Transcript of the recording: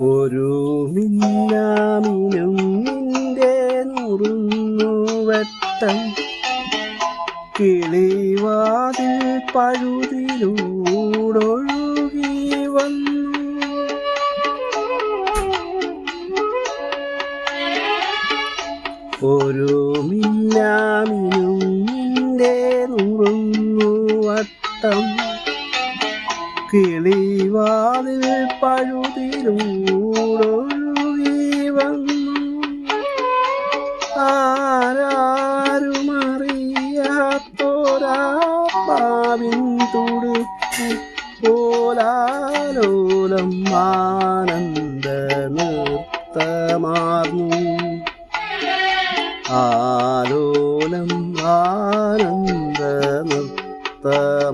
ഒരു മിന്നാമിനും നിന്റെ നുറുങ്ങുവട്ടം. കിളിവാതിൽ പഴുതിലൂടൊഴുകി വന്നു. ഒരു മിന്നാമിനും നിന്റെ നുറുങ്ങുവട്ടം. കിളിവാതിൽ പഴുതിരൂടൊഴുകി വന്നു. ആരാരുമറിയാത്തോരാ പാവിൻ തുടുക്കി പോലാലോലം ആനന്ദ നൃത്തമാർന്നു ആലോലം ആനന്ദ നൃത്തം